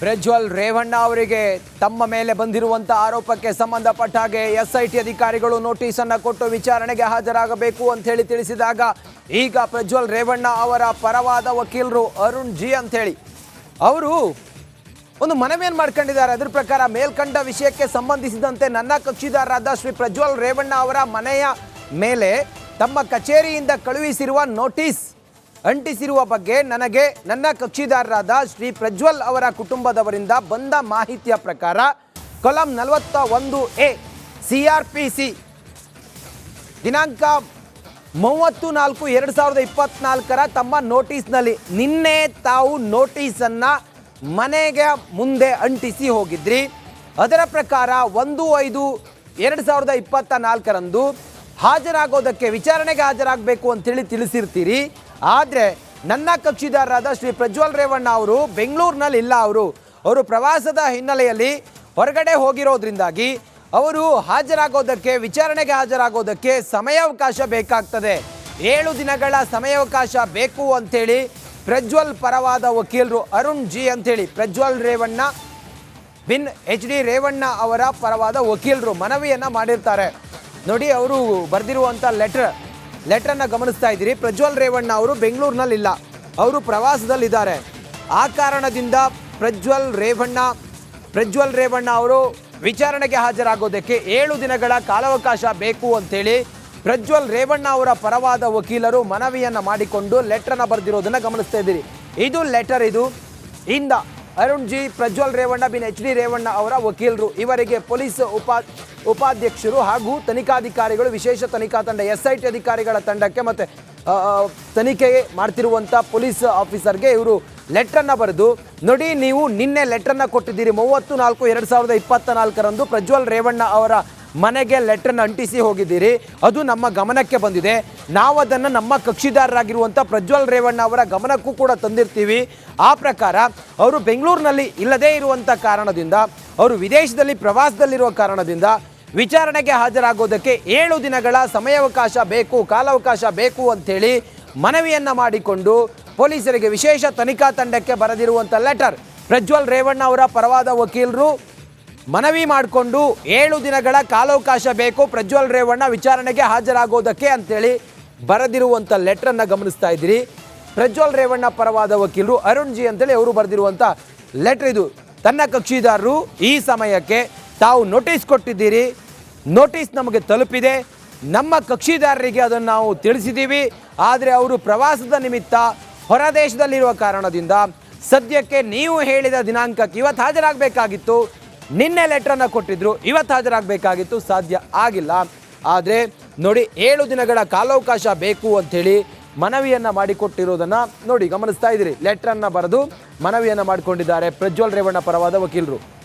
ಪ್ರಜ್ವಲ್ ರೇವಣ್ಣ ಅವರಿಗೆ ತಮ್ಮ ಮೇಲೆ ಬಂದಿರುವಂತಹ ಆರೋಪಕ್ಕೆ ಸಂಬಂಧಪಟ್ಟ ಹಾಗೆ ಎಸ್ಐಟಿ ಅಧಿಕಾರಿಗಳು ನೋಟಿಸ್ ಅನ್ನ ಕೊಟ್ಟು ವಿಚಾರಣೆಗೆ ಹಾಜರಾಗಬೇಕು ಅಂತ ಹೇಳಿ ತಿಳಿಸಿದಾಗ ಈಗ ಪ್ರಜ್ವಲ್ ರೇವಣ್ಣ ಅವರ ಪರವಾದ ವಕೀಲರು ಅರುಣ್ ಜಿ ಅಂತ ಹೇಳಿ ಅವರು ಒಂದು ಮನವಿಯನ್ನು ಮಾಡ್ಕೊಂಡಿದ್ದಾರೆ. ಅದ್ರ ಪ್ರಕಾರ ಮೇಲ್ಕಂಡ ವಿಷಯಕ್ಕೆ ಸಂಬಂಧಿಸಿದಂತೆ ನನ್ನ ಕಕ್ಷಿದಾರರಾದ ಶ್ರೀ ಪ್ರಜ್ವಲ್ ರೇವಣ್ಣ ಅವರ ಮನೆಯ ಮೇಲೆ ತಮ್ಮ ಕಚೇರಿಯಿಂದ ಕಳುಹಿಸಿರುವ ನೋಟಿಸ್ ಅಂಟಿಸಿರುವ ಬಗ್ಗೆ ನನಗೆ ನನ್ನ ಕಕ್ಷಿದಾರರಾದ ಶ್ರೀ ಪ್ರಜ್ವಲ್ ಅವರ ಕುಟುಂಬದವರಿಂದ ಬಂದ ಮಾಹಿತಿಯ ಪ್ರಕಾರ ಕೊಲಂ ನಲವತ್ತ ಒಂದು A C R P C ದಿನಾಂಕ ಮೂವತ್ತು ನಾಲ್ಕು ಎರಡು ಸಾವಿರದ ಇಪ್ಪತ್ನಾಲ್ಕರ ತಮ್ಮ ನೋಟಿಸ್ನಲ್ಲಿ ನಿನ್ನೆ ತಾವು ನೋಟಿಸನ್ನು ಮನೆಗೆ ಮುಂದೆ ಅಂಟಿಸಿ ಹೋಗಿದ್ರಿ. ಅದರ ಪ್ರಕಾರ ಒಂದು ಐದು ಎರಡು ಸಾವಿರದ ಇಪ್ಪತ್ತ ನಾಲ್ಕರಂದು ಹಾಜರಾಗೋದಕ್ಕೆ ವಿಚಾರಣೆಗೆ ಹಾಜರಾಗಬೇಕು ಅಂತೇಳಿ ತಿಳಿಸಿರ್ತೀರಿ. ಆದರೆ ನನ್ನ ಕಕ್ಷಿದಾರರಾದ ಶ್ರೀ ಪ್ರಜ್ವಲ್ ರೇವಣ್ಣ ಅವರು ಬೆಂಗಳೂರಿನಲ್ಲಿ ಇಲ್ಲ ಅವರು. ಅವರು ಪ್ರವಾಸದ ಹಿನ್ನೆಲೆಯಲ್ಲಿ ಹೊರಗಡೆ ಹೋಗಿರೋದ್ರಿಂದಾಗಿ ಅವರು ಹಾಜರಾಗೋದಕ್ಕೆ, ವಿಚಾರಣೆಗೆ ಹಾಜರಾಗೋದಕ್ಕೆ ಸಮಯಾವಕಾಶ ಬೇಕಾಗ್ತದೆ. ಏಳು ದಿನಗಳ ಸಮಯಾವಕಾಶ ಬೇಕು ಅಂಥೇಳಿ ಪ್ರಜ್ವಲ್ ಪರವಾದ ವಕೀಲರು ಅರುಣ್ ಜಿ ಅಂಥೇಳಿ, ಪ್ರಜ್ವಲ್ ರೇವಣ್ಣ ಬಿನ್ ಎಚ್ ಡಿ ರೇವಣ್ಣ ಅವರ ಪರವಾದ ವಕೀಲರು ಮನವಿಯನ್ನು ಮಾಡಿರ್ತಾರೆ. ನೋಡಿ ಅವರು ಬರೆದಿರುವಂಥ ಲೆಟರ್ ಲೆಟರ್ನ ಗಮನಿಸ್ತಾ ಇದ್ದೀರಿ. ಪ್ರಜ್ವಲ್ ರೇವಣ್ಣ ಅವರು ಬೆಂಗಳೂರಿನಲ್ಲಿಲ್ಲ. ಅವರು ಪ್ರವಾಸದಲ್ಲಿದ್ದಾರೆ. ಆ ಕಾರಣದಿಂದ ಪ್ರಜ್ವಲ್ ರೇವಣ್ಣ ಪ್ರಜ್ವಲ್ ರೇವಣ್ಣ ಅವರು ವಿಚಾರಣೆಗೆ ಹಾಜರಾಗೋದಕ್ಕೆ ಏಳು ದಿನಗಳ ಕಾಲಾವಕಾಶ ಬೇಕು ಅಂತೇಳಿ ಪ್ರಜ್ವಲ್ ರೇವಣ್ಣ ಅವರ ಪರವಾದ ವಕೀಲರು ಮನವಿಯನ್ನ ಮಾಡಿಕೊಂಡು ಲೆಟರ್ನ ಬರೆದಿರೋದನ್ನ ಗಮನಿಸ್ತಾ ಇದ್ದೀರಿ. ಇದು ಲೆಟರ್ ಇದು. ಇಂದ ಅರುಣ್ ಜಿ, ಪ್ರಜ್ವಲ್ ರೇವಣ್ಣ, ಬಿನ್ ಎಚ್ ಡಿ ರೇವಣ್ಣ ಅವರ ವಕೀಲರು. ಇವರಿಗೆ ಪೊಲೀಸ್ ಉಪಾ, ಉಪಾಧ್ಯಕ್ಷರು ಹಾಗೂ ತನಿಖಾಧಿಕಾರಿಗಳು, ವಿಶೇಷ ತನಿಖಾ ತಂಡ ಎಸ್ ಐ ಟಿ ಅಧಿಕಾರಿಗಳ ತಂಡಕ್ಕೆ ಮತ್ತು ತನಿಖೆ ಮಾಡ್ತಿರುವಂಥ ಪೊಲೀಸ್ ಆಫೀಸರ್ಗೆ ಇವರು ಲೆಟ್ರನ್ನು ಬರೆದು, ನೋಡಿ, ನೀವು ನಿನ್ನೆ ಲೆಟ್ರನ್ನು ಕೊಟ್ಟಿದ್ದೀರಿ. ಮೂವತ್ತು ನಾಲ್ಕು, ಎರಡು ಸಾವಿರದ ಇಪ್ಪತ್ತ ನಾಲ್ಕರಂದು ಪ್ರಜ್ವಲ್ ರೇವಣ್ಣ ಅವರ ಮನೆಗೆ ಲೆಟ್ರನ್ನ ಅಂಟಿಸಿ ಹೋಗಿದ್ದೀರಿ. ಅದು ನಮ್ಮ ಗಮನಕ್ಕೆ ಬಂದಿದೆ. ನಾವು ಅದನ್ನು ನಮ್ಮ ಕಕ್ಷಿದಾರರಾಗಿರುವಂಥ ಪ್ರಜ್ವಲ್ ರೇವಣ್ಣ ಅವರ ಗಮನಕ್ಕೂ ಕೂಡ ತಂದಿರ್ತೀವಿ. ಆ ಪ್ರಕಾರ ಅವರು ಬೆಂಗಳೂರಿನಲ್ಲಿ ಇಲ್ಲದೇ ಇರುವಂಥ ಕಾರಣದಿಂದ, ಅವರು ವಿದೇಶದಲ್ಲಿ ಪ್ರವಾಸದಲ್ಲಿರುವ ಕಾರಣದಿಂದ ವಿಚಾರಣೆಗೆ ಹಾಜರಾಗೋದಕ್ಕೆ ಏಳು ದಿನಗಳ ಸಮಯಾವಕಾಶ ಬೇಕು, ಕಾಲಾವಕಾಶ ಬೇಕು ಅಂಥೇಳಿ ಮನವಿಯನ್ನು ಮಾಡಿಕೊಂಡು ಪೊಲೀಸರಿಗೆ ವಿಶೇಷ ತನಿಖಾ ತಂಡಕ್ಕೆ ಬರೆದಿರುವಂಥ ಲೆಟರ್ ಪ್ರಜ್ವಲ್ ರೇವಣ್ಣ ಅವರ ಪರವಾದ ವಕೀಲರು ಮನವಿ ಮಾಡಿಕೊಂಡು ಏಳು ದಿನಗಳ ಕಾಲಾವಕಾಶ ಬೇಕು. ಪ್ರಜ್ವಲ್ ರೇವಣ್ಣ ವಿಚಾರಣೆಗೆ ಹಾಜರಾಗೋದಕ್ಕೆ ಅಂತೇಳಿ ಬರೆದಿರುವಂಥ ಲೆಟ್ರನ್ನು ಗಮನಿಸ್ತಾ ಇದ್ದೀರಿ. ಪ್ರಜ್ವಲ್ ರೇವಣ್ಣ ಪರವಾದ ವಕೀಲರು ಅರುಣ್ ಜಿ ಅಂತೇಳಿ ಅವರು ಬರೆದಿರುವಂಥ ಲೆಟ್ರ್ ಇದು. ತನ್ನ ಕಕ್ಷಿದಾರರು ಈ ಸಮಯಕ್ಕೆ ತಾವು ನೋಟಿಸ್ ಕೊಟ್ಟಿದ್ದೀರಿ. ನೋಟಿಸ್ ನಮಗೆ ತಲುಪಿದೆ. ನಮ್ಮ ಕಕ್ಷಿದಾರರಿಗೆ ಅದನ್ನು ನಾವು ತಿಳಿಸಿದ್ದೀವಿ. ಆದರೆ ಅವರು ಪ್ರವಾಸದ ನಿಮಿತ್ತ ಹೊರದೇಶದಲ್ಲಿರುವ ಕಾರಣದಿಂದ ಸದ್ಯಕ್ಕೆ ನೀವು ಹೇಳಿದ ದಿನಾಂಕಕ್ಕೆ ಇವತ್ತು ಹಾಜರಾಗಬೇಕಾಗಿತ್ತು. ನಿನ್ನೆ ಲೆಟ್ರನ್ನು ಕೊಟ್ಟಿದ್ರು. ಇವತ್ತು ಹಾಜರಾಗಬೇಕಾಗಿತ್ತು. ಸಾಧ್ಯ ಆಗಿಲ್ಲ. ಆದರೆ ನೋಡಿ, ಏಳು ದಿನಗಳ ಕಾಲಾವಕಾಶ ಬೇಕು ಅಂಥೇಳಿ ಮನವಿಯನ್ನ ಮಾಡಿಕೊಟ್ಟಿರೋದನ್ನು ನೋಡಿ ಗಮನಿಸ್ತಾ ಇದ್ದೀರಿ. ಲೆಟ್ರನ್ನು ಬರೆದು ಮನವಿಯನ್ನ ಮಾಡಿಕೊಂಡಿದ್ದಾರೆ ಪ್ರಜ್ವಲ್ ರೇವಣ್ಣ ಪರವಾದ ವಕೀಲರು.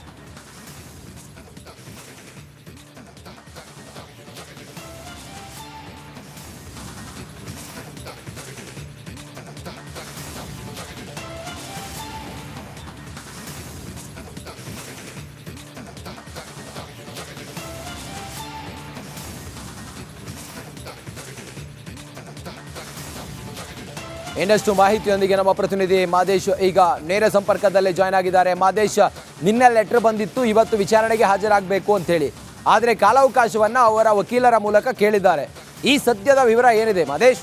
ಇನ್ನಷ್ಟು ಮಾಹಿತಿಯೊಂದಿಗೆ ನಮ್ಮ ಪ್ರತಿನಿಧಿ ಮಾದೇಶ್ ಈಗ ನೇರ ಸಂಪರ್ಕದಲ್ಲೇ ಜಾಯ್ನ್ ಆಗಿದ್ದಾರೆ. ಮಾದೇಶ್, ನಿನ್ನೆ ಲೆಟರ್ ಬಂದಿತ್ತು, ಇವತ್ತು ವಿಚಾರಣೆಗೆ ಹಾಜರಾಗಬೇಕು ಅಂತೇಳಿ ಆದರೆ ಕಾಲಾವಕಾಶವನ್ನು ಅವರ ವಕೀಲರ ಮೂಲಕ ಕೇಳಿದ್ದಾರೆ. ಈ ಸದ್ಯದ ವಿವರ ಏನಿದೆ ಮಾದೇಶ್?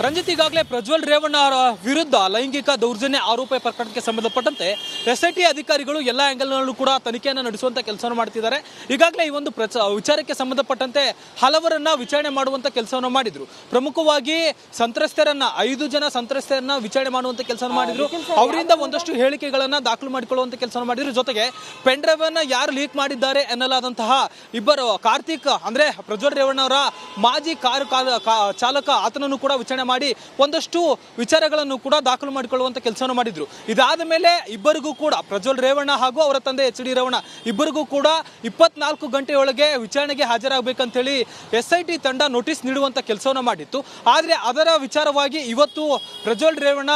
ರಂಜಿತ್ ಈಗಾಗಲೇ ಪ್ರಜ್ವಲ್ ರೇವಣ್ಣ ಅವರ ವಿರುದ್ಧ ಲೈಂಗಿಕ ದೌರ್ಜನ್ಯ ಆರೋಪ ಪ್ರಕರಣಕ್ಕೆ ಸಂಬಂಧಪಟ್ಟಂತೆ ಎಸ್ ಐ ಟಿ ಅಧಿಕಾರಿಗಳು ಎಲ್ಲ ಆ್ಯಂಗಲ್ನಲ್ಲೂ ಕೂಡ ತನಿಖೆಯನ್ನು ನಡೆಸುವಂಥ ಕೆಲಸವನ್ನು ಮಾಡ್ತಿದ್ದಾರೆ. ಈಗಾಗಲೇ ಈ ಒಂದು ಪ್ರಚ ವಿಚಾರಕ್ಕೆ ಸಂಬಂಧಪಟ್ಟಂತೆ ಹಲವರನ್ನ ವಿಚಾರಣೆ ಮಾಡುವಂಥ ಕೆಲಸವನ್ನು ಮಾಡಿದ್ರು. ಪ್ರಮುಖವಾಗಿ ಸಂತ್ರಸ್ತರನ್ನ ಐದು ಜನ ಸಂತ್ರಸ್ತರನ್ನ ವಿಚಾರಣೆ ಮಾಡುವಂಥ ಕೆಲಸವನ್ನು ಮಾಡಿದ್ರು. ಅವರಿಂದ ಒಂದಷ್ಟು ಹೇಳಿಕೆಗಳನ್ನ ದಾಖಲು ಮಾಡಿಕೊಳ್ಳುವಂಥ ಕೆಲಸವನ್ನು ಮಾಡಿದ್ರು. ಜೊತೆಗೆ ಪೆನ್ ಡ್ರೈವ್ ಯಾರು ಲೀಕ್ ಮಾಡಿದ್ದಾರೆ ಎನ್ನಲಾದಂತಹ ಇಬ್ಬರು ಕಾರ್ತಿಕ್ ಅಂದ್ರೆ ಪ್ರಜ್ವಲ್ ರೇವಣ್ಣ ಅವರ ಮಾಜಿ ಕಾರು ಕಾಲ- ಚಾಲಕ ಆತನನ್ನು ಕೂಡ ವಿಚಾರಣೆ ಮಾಡಿ ಒಂದಷ್ಟು ವಿಚಾರಗಳನ್ನು ಕೂಡ ದಾಖಲು ಮಾಡಿಕೊಳ್ಳುವಂತ ಕೆಲಸವನ್ನು ಮಾಡಿದ್ರು. ಇದಾದ ಮೇಲೆ ಇಬ್ಬರಿಗೂ ಕೂಡ ಪ್ರಜ್ವಲ್ ರೇವಣ್ಣ ಹಾಗೂ ಅವರ ತಂದೆ ಎಚ್ ಡಿ ರೇವಣ್ಣ ಇಬ್ಬರಿಗೂ ಕೂಡ ಇಪ್ಪತ್ನಾಲ್ಕು ಗಂಟೆಯೊಳಗೆ ವಿಚಾರಣೆಗೆ ಹಾಜರಾಗಬೇಕಂತೇಳಿ ಎಸ್ ಐ ಟಿ ತಂಡ ನೋಟಿಸ್ ನೀಡುವಂತ ಕೆಲಸವನ್ನು ಮಾಡಿತ್ತು. ಆದರೆ ಅದರ ವಿಚಾರವಾಗಿ ಇವತ್ತು ಪ್ರಜ್ವಲ್ ರೇವಣ್ಣ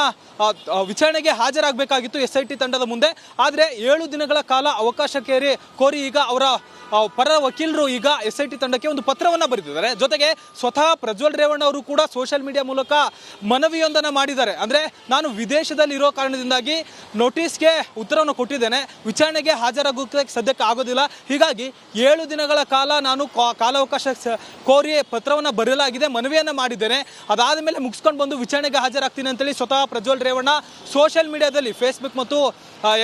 ವಿಚಾರಣೆಗೆ ಹಾಜರಾಗಬೇಕಾಗಿತ್ತು ಎಸ್ ಐ ಟಿ ತಂಡದ ಮುಂದೆ. ಆದರೆ ಏಳು ದಿನಗಳ ಕಾಲ ಅವಕಾಶ ಕೇರಿ ಕೋರಿ ಈಗ ಅವರ ಪರ ವಕೀಲರು ಈಗ ಎಸ್ ಐ ಟಿ ತಂಡಕ್ಕೆ ಒಂದು ಪತ್ರವನ್ನ ಬರೆದಿದ್ದಾರೆ. ಜೊತೆಗೆ ಸ್ವತಃ ಪ್ರಜ್ವಲ್ ರೇವಣ್ಣ ಅವರು ಕೂಡ ಸೋಷಿಯಲ್ ಮೀಡಿಯಾ ಮೂಲಕ ಮನವಿಯೊಂದನ್ನ ಮಾಡಿದ್ದಾರೆ. ಅಂದ್ರೆ ನಾನು ವಿದೇಶದಲ್ಲಿ ಇರೋ ಕಾರಣದಿಂದಾಗಿ ನೋಟಿಸ್ಗೆ ಉತ್ತರವನ್ನು ಕೊಟ್ಟಿದ್ದೇನೆ. ವಿಚಾರಣೆಗೆ ಹಾಜರಾಗೋಕ್ಕೆ ಸದ್ಯಕ್ಕೆ ಆಗೋದಿಲ್ಲ. ಹೀಗಾಗಿ ಏಳು ದಿನಗಳ ಕಾಲ ನಾನು ಕಾಲಾವಕಾಶ ಕೋರಿ ಪತ್ರವನ್ನ ಬರೆಯಲಾಗಿದೆ, ಮನವಿಯನ್ನ ಮಾಡಿದ್ದೇನೆ. ಅದಾದ ಮೇಲೆ ಮುಗಿಸ್ಕೊಂಡು ಬಂದು ವಿಚಾರಣೆಗೆ ಹಾಜರಾಗ್ತೀನಿ ಅಂತೇಳಿ ಸ್ವತಃ ಪ್ರಜ್ವಲ್ ರೇವಣ್ಣ ಸೋಷಿಯಲ್ ಮೀಡಿಯಾದಲ್ಲಿ ಫೇಸ್ಬುಕ್ ಮತ್ತು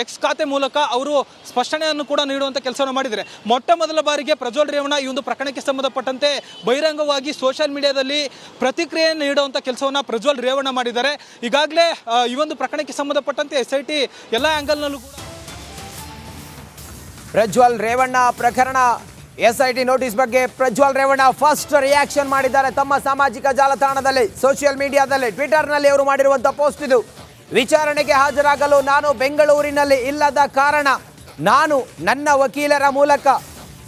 ಎಕ್ಸ್ ಖಾತೆ ಮೂಲಕ ಅವರು ಸ್ಪಷ್ಟನೆಯನ್ನು ಕೂಡ ನೀಡುವಂತ ಕೆಲಸವನ್ನು ಮಾಡಿದ್ದಾರೆ. ಮೊಟ್ಟ ಮೊದಲ ಬಾರಿಗೆ ಪ್ರಜ್ವಲ್ ರೇವಣ್ಣ ಈ ಒಂದು ಪ್ರಕರಣಕ್ಕೆ ಸಂಬಂಧಪಟ್ಟಂತೆ ಬಹಿರಂಗವಾಗಿ ಸೋಷಿಯಲ್ ಮೀಡಿಯಾದಲ್ಲಿ ಪ್ರತಿಕ್ರಿಯೆಯನ್ನು ನೀಡುವಂತ ಕೆಲಸವನ್ನು ಪ್ರಜ್ವಲ್ ರೇವಣ್ಣ ಮಾಡಿದ್ದಾರೆ. ಈಗಾಗಲೇ ಈ ಒಂದು ಪ್ರಕರಣಕ್ಕೆ ಸಂಬಂಧಪಟ್ಟಂತೆ ಎಸ್ ಐ ಟಿ ಎಲ್ಲ ಆಂಗಲ್ನಲ್ಲೂ ಕೂಡ ಪ್ರಜ್ವಲ್ ರೇವಣ್ಣ ಪ್ರಕರಣ. ಎಸ್ ಐ ಟಿ ನೋಟಿಸ್ ಬಗ್ಗೆ ಪ್ರಜ್ವಲ್ ರೇವಣ್ಣ ಫಸ್ಟ್ ರಿಯಾಕ್ಷನ್ ಮಾಡಿದ್ದಾರೆ ತಮ್ಮ ಸಾಮಾಜಿಕ ಜಾಲತಾಣದಲ್ಲಿ ಸೋಷಿಯಲ್ ಮೀಡಿಯಾದಲ್ಲಿ ಟ್ವಿಟರ್ನಲ್ಲಿ ಅವರು ಮಾಡಿರುವಂಥ ಪೋಸ್ಟ್ ಇದು. ವಿಚಾರಣೆಗೆ ಹಾಜರಾಗಲು ನಾನು ಬೆಂಗಳೂರಿನಲ್ಲಿ ಇಲ್ಲದ ಕಾರಣ ನಾನು ನನ್ನ ವಕೀಲರ ಮೂಲಕ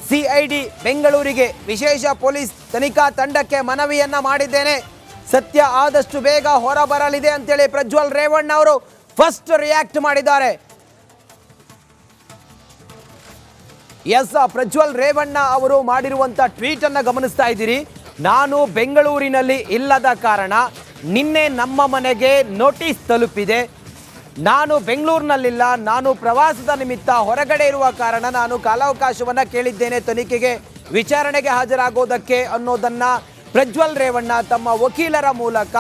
ಸಿಐಡಿ ಬೆಂಗಳೂರಿಗೆ ವಿಶೇಷ ಪೊಲೀಸ್ ತನಿಖಾ ತಂಡಕ್ಕೆ ಮನವಿಯನ್ನ ಮಾಡಿದ್ದೇನೆ. ಸತ್ಯ ಆದಷ್ಟು ಬೇಗ ಹೊರಬರಲಿದೆ ಅಂತೇಳಿ ಪ್ರಜ್ವಲ್ ರೇವಣ್ಣ ಅವರು ಫಸ್ಟ್ ರಿಯಾಕ್ಟ್ ಮಾಡಿದ್ದಾರೆ. ಎಸ್ ಪ್ರಜ್ವಲ್ ರೇವಣ್ಣ ಅವರು ಮಾಡಿರುವಂತ ಟ್ವೀಟ್ ಅನ್ನ ಗಮನಿಸ್ತಾ ಇದ್ದೀರಿ. ನಾನು ಬೆಂಗಳೂರಿನಲ್ಲಿ ಇಲ್ಲದ ಕಾರಣ ನಿನ್ನೆ ನಮ್ಮ ಮನೆಗೆ ನೋಟಿಸ್ ತಲುಪಿದೆ. ನಾನು ಬೆಂಗಳೂರಿನಲ್ಲಿಲ್ಲ, ನಾನು ಪ್ರವಾಸದ ನಿಮಿತ್ತ ಹೊರಗಡೆ ಇರುವ ಕಾರಣ ನಾನು ಕಾಲಾವಕಾಶವನ್ನ ಕೇಳಿದ್ದೇನೆ ತನಿಖೆಗೆ. ವಿಚಾರಣೆಗೆ ಹಾಜರಾಗೋದಕ್ಕೆ ಅನ್ನೋದನ್ನ ಪ್ರಜ್ವಲ್ ರೇವಣ್ಣ ತಮ್ಮ ವಕೀಲರ ಮೂಲಕ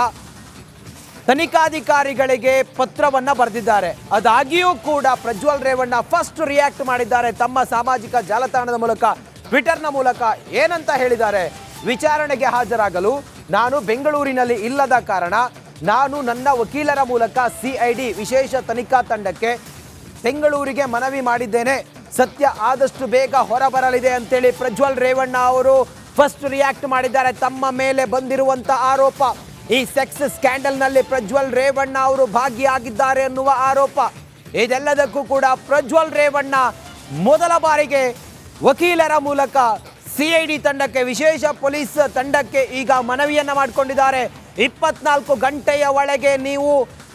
ತನಿಖಾಧಿಕಾರಿಗಳಿಗೆ ಪತ್ರವನ್ನ ಬರೆದಿದ್ದಾರೆ. ಅದಾಗಿಯೂ ಕೂಡ ಪ್ರಜ್ವಲ್ ರೇವಣ್ಣ ಫಸ್ಟ್ ರಿಯಾಕ್ಟ್ ಮಾಡಿದ್ದಾರೆ ತಮ್ಮ ಸಾಮಾಜಿಕ ಜಾಲತಾಣದ ಮೂಲಕ ಟ್ವಿಟರ್ನ ಮೂಲಕ ಏನಂತ ಹೇಳಿದ್ದಾರೆ? ವಿಚಾರಣೆಗೆ ಹಾಜರಾಗಲು ನಾನು ಬೆಂಗಳೂರಿನಲ್ಲಿ ಇಲ್ಲದ ಕಾರಣ ನಾನು ನನ್ನ ವಕೀಲರ ಮೂಲಕ ಸಿಐಡಿ ವಿಶೇಷ ತನಿಖಾ ತಂಡಕ್ಕೆ ಬೆಂಗಳೂರಿಗೆ ಮನವಿ ಮಾಡಿದ್ದೇನೆ. ಸತ್ಯ ಆದಷ್ಟು ಬೇಗ ಹೊರಬರಲಿದೆ ಅಂತೇಳಿ ಪ್ರಜ್ವಲ್ ರೇವಣ್ಣ ಅವರು ಫಸ್ಟ್ ರಿಯಾಕ್ಟ್ ಮಾಡಿದ್ದಾರೆ. ತಮ್ಮ ಮೇಲೆ ಬಂದಿರುವಂತ ಆರೋಪ. ಈ ಸೆಕ್ಸ್ ಸ್ಕ್ಯಾಂಡಲ್ನಲ್ಲಿ ಪ್ರಜ್ವಲ್ ರೇವಣ್ಣ ಅವರು ಭಾಗಿಯಾಗಿದ್ದಾರೆ ಅನ್ನುವ ಆರೋಪ. ಇದೆಲ್ಲದಕ್ಕೂ ಕೂಡ ಪ್ರಜ್ವಲ್ ರೇವಣ್ಣ ಮೊದಲ ಬಾರಿಗೆ ವಕೀಲರ ಮೂಲಕ ಸಿಐಡಿ ತಂಡಕ್ಕೆ, ವಿಶೇಷ ಪೊಲೀಸ್ ತಂಡಕ್ಕೆ ಈಗ ಮನವಿಯನ್ನು ಮಾಡಿಕೊಂಡಿದ್ದಾರೆ. ಇಪ್ಪತ್ನಾಲ್ಕು ಗಂಟೆಯ ಒಳಗೆ ನೀವು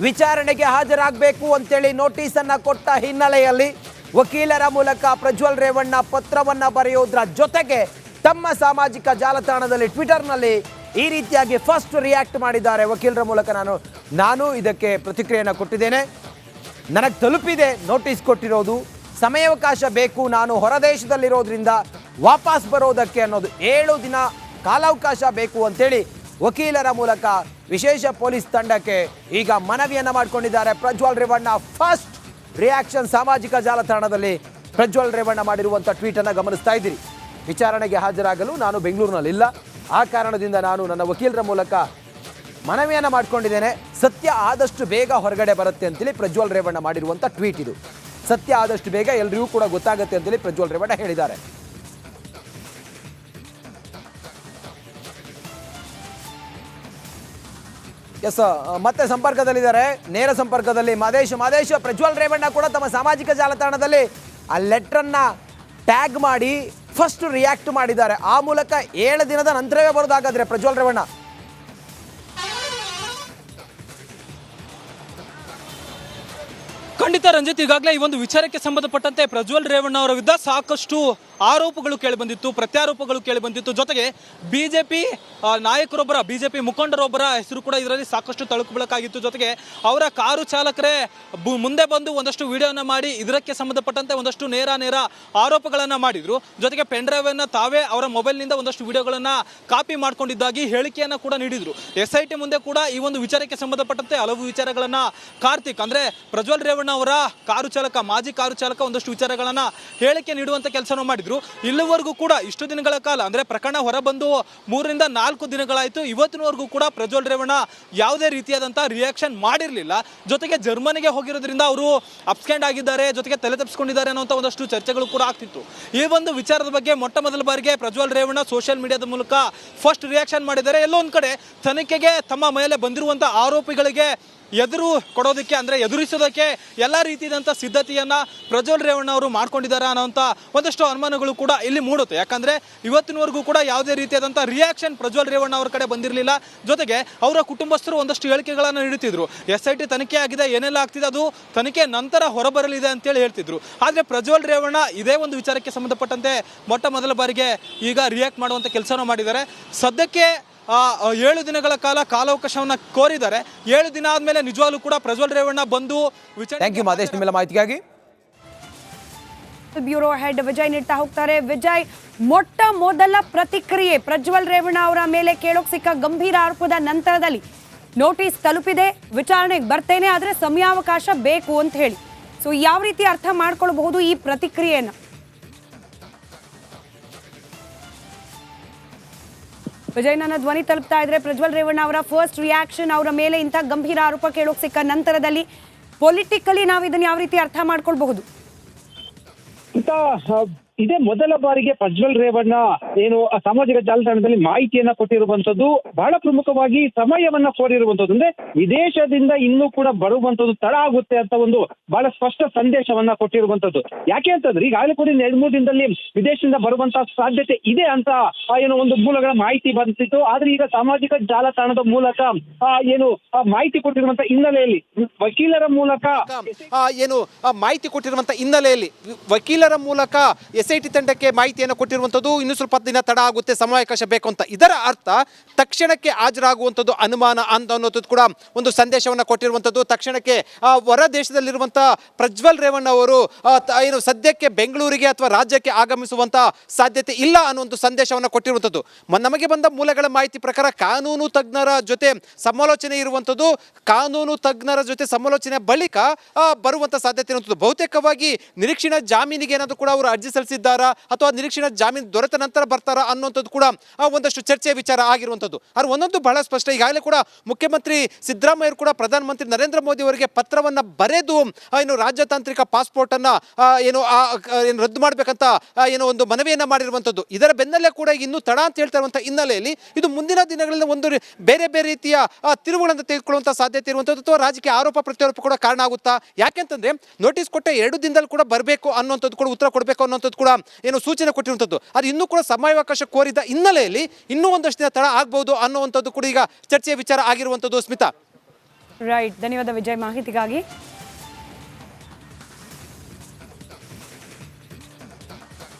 ವಿಚಾರಣೆಗೆ ಹಾಜರಾಗಬೇಕು ಅಂತೇಳಿ ನೋಟಿಸ್ ಅನ್ನ ಕೊಟ್ಟ ಹಿನ್ನೆಲೆಯಲ್ಲಿ ವಕೀಲರ ಮೂಲಕ ಪ್ರಜ್ವಲ್ ರೇವಣ್ಣ ಪತ್ರವನ್ನ ಬರೆಯೋದ್ರ ಜೊತೆಗೆ ತಮ್ಮ ಸಾಮಾಜಿಕ ಜಾಲತಾಣದಲ್ಲಿ ಟ್ವಿಟರ್ನಲ್ಲಿ ಈ ರೀತಿಯಾಗಿ ಫಸ್ಟ್ ರಿಯಾಕ್ಟ್ ಮಾಡಿದ್ದಾರೆ ವಕೀಲರ ಮೂಲಕ ನಾನು. ನಾನು ಇದಕ್ಕೆ ಪ್ರತಿಕ್ರಿಯೆಯನ್ನು ಕೊಟ್ಟಿದ್ದೇನೆ. ನನಗೆ ತಲುಪಿದೆ ನೋಟಿಸ್ ಕೊಟ್ಟಿರೋದು. ಸಮಯಾವಕಾಶ ಬೇಕು. ನಾನು ಹೊರದೇಶದಲ್ಲಿರೋದ್ರಿಂದ ವಾಪಸ್ ಬರೋದಕ್ಕೆ ಅನ್ನೋದು ಏಳು ದಿನ ಕಾಲಾವಕಾಶ ಬೇಕು ಅಂತೇಳಿ ವಕೀಲರ ಮೂಲಕ ವಿಶೇಷ ಪೊಲೀಸ್ ತಂಡಕ್ಕೆ ಈಗ ಮನವಿಯನ್ನು ಮಾಡಿಕೊಂಡಿದ್ದಾರೆ. ಪ್ರಜ್ವಲ್ ರೇವಣ್ಣ ಫಸ್ಟ್ ರಿಯಾಕ್ಷನ್ ಸಾಮಾಜಿಕ ಜಾಲತಾಣದಲ್ಲಿ ಪ್ರಜ್ವಲ್ ರೇವಣ್ಣ ಮಾಡಿರುವಂಥ ಟ್ವೀಟನ್ನು ಗಮನಿಸ್ತಾ ಇದ್ದೀರಿ. ವಿಚಾರಣೆಗೆ ಹಾಜರಾಗಲು ನಾನು ಬೆಂಗಳೂರಿನಲ್ಲಿಲ್ಲ. ಆ ಕಾರಣದಿಂದ ನಾನು ನನ್ನ ವಕೀಲರ ಮೂಲಕ ಮನವಿಯನ್ನು ಮಾಡಿಕೊಂಡಿದ್ದೇನೆ. ಸತ್ಯ ಆದಷ್ಟು ಬೇಗ ಹೊರಗಡೆ ಬರುತ್ತೆ ಅಂತೇಳಿ ಪ್ರಜ್ವಲ್ ರೇವಣ್ಣ ಮಾಡಿರುವಂಥ ಟ್ವೀಟ್ ಇದು. ಸತ್ಯ ಆದಷ್ಟು ಬೇಗ ಎಲ್ರಿಗೂ ಕೂಡ ಗೊತ್ತಾಗುತ್ತೆ ಅಂತೇಳಿ ಪ್ರಜ್ವಲ್ ರೇವಣ್ಣ ಹೇಳಿದ್ದಾರೆ. ಎಸ್ ಮತ್ತೆ ಸಂಪರ್ಕದಲ್ಲಿದ್ದಾರೆ. ನೇರ ಸಂಪರ್ಕದಲ್ಲಿ ಮಾದೇಶ್. ಮಾದೇಶ್, ಪ್ರಜ್ವಲ್ ರೇವಣ್ಣ ಕೂಡ ತಮ್ಮ ಸಾಮಾಜಿಕ ಜಾಲತಾಣದಲ್ಲಿ ಆ ಲೆಟ್ರನ್ನ ಟ್ಯಾಗ್ ಮಾಡಿ ಫಸ್ಟ್ ರಿಯಾಕ್ಟ್ ಮಾಡಿದ್ದಾರೆ. ಆ ಮೂಲಕ ಏಳು ದಿನದ ನಂತರವೇ ಬರೋದಾಗಾದ್ರೆ ಪ್ರಜ್ವಲ್ ರೇವಣ್ಣ. ಖಂಡಿತ ರಂಜಿತ್, ಈಗಾಗಲೇ ಈ ಒಂದು ವಿಚಾರಕ್ಕೆ ಸಂಬಂಧಪಟ್ಟಂತೆ ಪ್ರಜ್ವಲ್ ರೇವಣ್ಣ ಅವರ ವಿರುದ್ಧ ಸಾಕಷ್ಟು ಆರೋಪಗಳು ಕೇಳಿಬಂದಿತ್ತು ಪ್ರತ್ಯಾರೋಪಗಳು ಕೇಳಿಬಂದಿತ್ತು ಜೊತೆಗೆ ಬಿಜೆಪಿ ನಾಯಕರೊಬ್ಬರ ಬಿಜೆಪಿ ಮುಖಂಡರೊಬ್ಬರ ಹೆಸರು ಕೂಡ ಇದರಲ್ಲಿ ಸಾಕಷ್ಟು ತಳುಕು ಬೆಳಕಾಗಿತ್ತು. ಜೊತೆಗೆ ಅವರ ಕಾರು ಚಾಲಕರೇ ಮುಂದೆ ಬಂದು ಒಂದಷ್ಟು ವಿಡಿಯೋನ ಮಾಡಿ, ಇದಕ್ಕೆ ಸಂಬಂಧಪಟ್ಟಂತೆ ಒಂದಷ್ಟು ನೇರ ನೇರ ಆರೋಪಗಳನ್ನು ಮಾಡಿದ್ರು. ಜೊತೆಗೆ ಪೆನ್ ಡ್ರೈವ್ ಅನ್ನ ತಾವೇ ಅವರ ಮೊಬೈಲ್ನಿಂದ ಒಂದಷ್ಟು ವಿಡಿಯೋಗಳನ್ನ ಕಾಪಿ ಮಾಡ್ಕೊಂಡಿದ್ದಾಗಿ ಹೇಳಿಕೆಯನ್ನ ಕೂಡ ನೀಡಿದ್ರು. ಎಸ್ ಐ ಟಿ ಮುಂದೆ ಕೂಡ ಈ ಒಂದು ವಿಚಾರಕ್ಕೆ ಸಂಬಂಧಪಟ್ಟಂತೆ ಹಲವು ವಿಚಾರಗಳನ್ನ ಕಾರ್ತಿಕ್, ಅಂದ್ರೆ ಪ್ರಜ್ವಲ್ ರೇವಣ್ಣ ಅವರ ಕಾರು ಚಾಲಕ, ಮಾಜಿ ಕಾರು ಚಾಲಕ ಒಂದಷ್ಟು ವಿಚಾರಗಳನ್ನ ಹೇಳಿಕೆ ನೀಡುವಂತ ಕೆಲಸವನ್ನು ಮಾಡಿದ್ರು. ಇಲ್ಲಿವರೆಗೂ ಕೂಡ ಇಷ್ಟು ದಿನಗಳ ಕಾಲ, ಅಂದ್ರೆ ಪ್ರಕರಣ ಹೊರಬಂದು ಮೂರರಿಂದ ನಾಲ್ಕು ದಿನಗಳಾಯಿತು. ಇವತ್ತಿನವರೆಗೂ ಕೂಡ ಪ್ರಜ್ವಲ್ ರೇವಣ್ಣ ಯಾವುದೇ ರೀತಿಯಾದಂತಹ ರಿಯಾಕ್ಷನ್ ಮಾಡಿರಲಿಲ್ಲ. ಜೊತೆಗೆ ಜರ್ಮನಿಗೆ ಹೋಗಿರೋದ್ರಿಂದ ಅವರು ಅಪ್ಸ್ಕ್ಯಾಂಡ್ ಆಗಿದ್ದಾರೆ, ಜೊತೆಗೆ ತಲೆ ತಪ್ಪಿಸ್ಕೊಂಡಿದ್ದಾರೆ ಅನ್ನೋ ಒಂದಷ್ಟು ಚರ್ಚೆಗಳು ಕೂಡ ಆಗ್ತಿತ್ತು. ಈ ಒಂದು ವಿಚಾರದ ಬಗ್ಗೆ ಮೊಟ್ಟ ಮೊದಲ ಬಾರಿಗೆ ಪ್ರಜ್ವಲ್ ರೇವಣ್ಣ ಸೋಷಿಯಲ್ ಮೀಡಿಯಾದ ಮೂಲಕ ಫಸ್ಟ್ ರಿಯಾಕ್ಷನ್ ಮಾಡಿದ್ದಾರೆ. ಎಲ್ಲೋ ಒಂದ್ ಕಡೆ ತನಿಖೆಗೆ ತಮ್ಮ ಮೇಲೆ ಬಂದಿರುವಂತಹ ಆರೋಪಿಗಳಿಗೆ ಎದುರು ಕೊಡೋದಕ್ಕೆ ಅಂದ್ರೆ ಎದುರಿಸೋದಕ್ಕೆ ಎಲ್ಲ ರೀತಿಯಾದಂಥ ಸಿದ್ಧತೆಯನ್ನು ಪ್ರಜ್ವಲ್ ರೇವಣ್ಣ ಅವರು ಮಾಡ್ಕೊಂಡಿದ್ದಾರೆ ಅನ್ನೋಂಥ ಒಂದಷ್ಟು ಅನುಮಾನಗಳು ಕೂಡ ಇಲ್ಲಿ ಮೂಡುತ್ತೆ. ಯಾಕಂದ್ರೆ ಇವತ್ತಿನವರೆಗೂ ಕೂಡ ಯಾವುದೇ ರೀತಿಯಾದಂಥ ರಿಯಾಕ್ಷನ್ ಪ್ರಜ್ವಲ್ ರೇವಣ್ಣ ಅವರ ಕಡೆ ಬಂದಿರಲಿಲ್ಲ. ಜೊತೆಗೆ ಅವರ ಕುಟುಂಬಸ್ಥರು ಒಂದಷ್ಟು ಹೇಳಿಕೆಗಳನ್ನು ನೀಡುತ್ತಿದ್ರು. ಎಸ್ ಐ ಟಿ ತನಿಖೆ ಆಗಿದೆ, ಏನೆಲ್ಲ ಆಗ್ತಿದೆ ಅದು ತನಿಖೆ ನಂತರ ಹೊರಬರಲಿದೆ ಅಂತೇಳಿ ಹೇಳ್ತಿದ್ರು. ಆದರೆ ಪ್ರಜ್ವಲ್ ರೇವಣ್ಣ ಇದೇ ಒಂದು ವಿಚಾರಕ್ಕೆ ಸಂಬಂಧಪಟ್ಟಂತೆ ಮೊಟ್ಟ ಮೊದಲ ಬಾರಿಗೆ ಈಗ ರಿಯಾಕ್ಟ್ ಮಾಡುವಂಥ ಕೆಲಸನೂ ಮಾಡಿದ್ದಾರೆ. ಸದ್ಯಕ್ಕೆ ಏಳು ದಿನಗಳ ಕಾಲ ಕಾಲಾವಕಾಶವನ್ನ ಕೋರಿದ್ದಾರೆ. ಏಳು ದಿನ ಆದ್ಮೇಲೆ ನಿಜವಾಗ್ಲೂ ಕೂಡ ಪ್ರಜ್ವಲ್ ರೇವಣ್ಣ ಬಂದು ಥ್ಯಾಂಕ್ ಯು ಮಾದೇಶ್ ನಿಮ್ಮೆಲ್ಲ ಮಾಹಿತಿಗಾಗಿ. ಬ್ಯೂರೋ ಹೆಡ್ ವಿಜಯ್ ನೀಡ್ತಾ ಹೋಗ್ತಾರೆ. ವಿಜಯ್ ಮೊಟ್ಟ ಮೊದಲ ಪ್ರತಿಕ್ರಿಯೆ ಪ್ರಜ್ವಲ್ ರೇವಣ್ಣ ಅವರ ಮೇಲೆ ಕೇಳೋಕ್ ಸಿಕ್ಕ ಗಂಭೀರ ಆರೋಪದ ನಂತರದಲ್ಲಿ ನೋಟಿಸ್ ತಲುಪಿದೆ. ವಿಚಾರಣೆಗೆ ಬರ್ತೇನೆ ಆದ್ರೆ ಸಮಯಾವಕಾಶ ಬೇಕು ಅಂತ ಹೇಳಿ. ಸೊ ಯಾವ ರೀತಿ ಅರ್ಥ ಮಾಡ್ಕೊಳ್ಬಹುದು ಈ ಪ್ರತಿಕ್ರಿಯೆನ ವಿಜಯ್ ನನ್ನ ಧ್ವನಿ ತಲುಪ್ತಾ ಇದ್ರೆ ಪ್ರಜ್ವಲ್ ರೇವಣ್ಣ ಅವರ ಫಸ್ಟ್ ರಿಯಾಕ್ಷನ್ ಅವರ ಮೇಲೆ ಇಂಥ ಗಂಭೀರ ಆರೋಪ ಕೇಳೋಕೆ ಸಿಕ್ಕ ನಂತರದಲ್ಲಿ ಪೊಲಿಟಿಕಲಿ ನಾವು ಇದನ್ನ ಯಾವ ರೀತಿ ಅರ್ಥ ಮಾಡ್ಕೊಳ್ಬಹುದು? ಇದೇ ಮೊದಲ ಬಾರಿಗೆ ಪ್ರಜ್ವಲ್ ರೇವಣ್ಣ ಏನು ಸಾಮಾಜಿಕ ಜಾಲತಾಣದಲ್ಲಿ ಮಾಹಿತಿಯನ್ನ ಕೊಟ್ಟಿರುವಂತದ್ದು ಬಹಳ ಪ್ರಮುಖವಾಗಿ ಸಮಯವನ್ನ ಕೋರಿರುವಂತದ್ದು ಅಂದ್ರೆ ವಿದೇಶದಿಂದ ಇನ್ನೂ ಕೂಡ ಬರುವಂತದ್ದು ತಡ ಆಗುತ್ತೆ ಅಂತ ಒಂದು ಬಹಳ ಸ್ಪಷ್ಟ ಸಂದೇಶವನ್ನ ಕೊಟ್ಟಿರುವಂತದ್ದು ಯಾಕೆ ಅಂತಂದ್ರೆ ಈಗಾಗಲೇ ಕೂಡ ಎರಡು, ಮೂರು ದಿನದಲ್ಲಿ ವಿದೇಶದಿಂದ ಬರುವಂತ ಸಾಧ್ಯತೆ ಇದೆ ಅಂತ ಏನು ಒಂದು ಮೂಲಗಳ ಮಾಹಿತಿ ಬಂದಿತ್ತು. ಆದ್ರೆ ಈಗ ಸಾಮಾಜಿಕ ಜಾಲತಾಣದ ಮೂಲಕ ಏನು ಮಾಹಿತಿ ಕೊಟ್ಟಿರುವಂತ ಹಿನ್ನೆಲೆಯಲ್ಲಿ ವಕೀಲರ ಮೂಲಕ ಏನು ಮಾಹಿತಿ ಕೊಟ್ಟಿರುವಂತ ಹಿನ್ನೆಲೆಯಲ್ಲಿ ವಕೀಲರ ಮೂಲಕ ಎಸ್ ಐ ತಂಡಕ್ಕೆ ಮಾಹಿತಿಯನ್ನು ಕೊಟ್ಟಿರುವಂಥದ್ದು ಇನ್ನೂ ಸ್ವಲ್ಪ ದಿನ ತಡ ಆಗುತ್ತೆ ಸಮಯಾವಕಾಶ ಬೇಕು ಅಂತ. ಇದರ ಅರ್ಥ ತಕ್ಷಣಕ್ಕೆ ಹಾಜರಾಗುವಂಥದ್ದು ಅನುಮಾನ ಅಂತ ಅನ್ನೋದು ಕೂಡ ಒಂದು ಸಂದೇಶವನ್ನು ಕೊಟ್ಟಿರುವಂಥದ್ದು ತಕ್ಷಣಕ್ಕೆ ಹೊರ ದೇಶದಲ್ಲಿರುವಂಥ ಪ್ರಜ್ವಲ್ ರೇವಣ್ಣ ಅವರು ಏನು ಸದ್ಯಕ್ಕೆ ಬೆಂಗಳೂರಿಗೆ ಅಥವಾ ರಾಜ್ಯಕ್ಕೆ ಆಗಮಿಸುವಂಥ ಸಾಧ್ಯತೆ ಇಲ್ಲ ಅನ್ನುವಂಥ ಸಂದೇಶವನ್ನು ಕೊಟ್ಟಿರುವಂಥದ್ದು ನಮಗೆ ಬಂದ ಮೂಲಗಳ ಮಾಹಿತಿ ಪ್ರಕಾರ ಕಾನೂನು ತಜ್ಞರ ಜೊತೆ ಸಮಾಲೋಚನೆ ಇರುವಂಥದ್ದು ಕಾನೂನು ತಜ್ಞರ ಜೊತೆ ಸಮಾಲೋಚನೆ ಬಳಿಕ ಬರುವಂಥ ಸಾಧ್ಯತೆ ಇರುವಂಥದ್ದು ಬಹುತೇಕವಾಗಿ ನಿರೀಕ್ಷಣಾ ಜಾಮೀನಿಗೆ ಏನಾದರೂ ಕೂಡ ಅವರು ಅರ್ಜಿ ಸಲ್ಲಿಸಿದ್ದಾರಾ ಅಥವಾ ನಿರೀಕ್ಷಣಾ ಜಾಮೀನು ದೊರೆತ ನಂತರ ಬರ್ತಾರಾ ಅನ್ನುವಂಥದ್ದು ಕೂಡ ಒಂದಷ್ಟು ಚರ್ಚೆಯ ವಿಚಾರ ಆಗಿರುವಂಥದ್ದು. ಆದರೆ ಒಂದೊಂದು ಬಹಳ ಸ್ಪಷ್ಟ. ಈಗಾಗಲೇ ಕೂಡ ಮುಖ್ಯಮಂತ್ರಿ ಸಿದ್ದರಾಮಯ್ಯ ಕೂಡ ಪ್ರಧಾನಮಂತ್ರಿ ನರೇಂದ್ರ ಮೋದಿ ಅವರಿಗೆ ಪತ್ರವನ್ನು ಬರೆದು ಏನು ರಾಜತಾಂತ್ರಿಕ ಪಾಸ್ಪೋರ್ಟ್ ಅನ್ನ ಆ, ಏನು ಏನು ರದ್ದು ಮಾಡಬೇಕಂತ ಏನು ಒಂದು ಮನವಿಯನ್ನ ಮಾಡಿರುವಂಥದ್ದು. ಇದರ ಬೆನ್ನಲ್ಲೇ ಕೂಡ ಇನ್ನೂ ತಡ ಅಂತ ಹೇಳ್ತಾ ಹಿನ್ನೆಲೆಯಲ್ಲಿ ಇದು ಮುಂದಿನ ದಿನಗಳಲ್ಲಿ ಒಂದು ಬೇರೆ ಬೇರೆ ರೀತಿಯ ತಿರುವುಗಳನ್ನು ತೆಗೆದುಕೊಳ್ಳುವಂಥ ಸಾಧ್ಯತೆ ಇರುವಂಥದ್ದು ಅಥವಾ ರಾಜಕೀಯ ಆರೋಪ ಪ್ರತ್ಯಾರೋಪ ಕೂಡ ಕಾರಣ ಆಗುತ್ತಾ? ಯಾಕೆಂತಂದ್ರೆ ನೋಟಿಸ್ ಕೊಟ್ಟ ಎರಡು ದಿನದಲ್ಲಿ ಕೂಡ ಬರಬೇಕು ಅನ್ನುವಂಥದ್ದು ಕೂಡ ಉತ್ತರ ಕೊಡಬೇಕು ಅನ್ನುವಂಥದ್ದು ಕೂಡ ಏನು ಸೂಚನೆ ಕೊಟ್ಟಿರುವಂಥದ್ದು. ಅದು ಇನ್ನೂ ಕೂಡ ಸಮಯಾವಕಾಶ ಕೋರಿದ ಹಿನ್ನೆಲೆಯಲ್ಲಿ ಇನ್ನೂ ಒಂದಷ್ಟು ದಿನ ತಡ ಆಗ್ಬೋದು ಅನ್ನುವಂಥದ್ದು ಕೂಡ ಈಗ ಚರ್ಚೆಯ ವಿಚಾರ ಆಗಿರುವಂಥದ್ದು ಸ್ಮಿತಾ. ರೈಟ್ ಧನ್ಯವಾದ ವಿಜಯ್ ಮಾಹಿತಿಗಾಗಿ.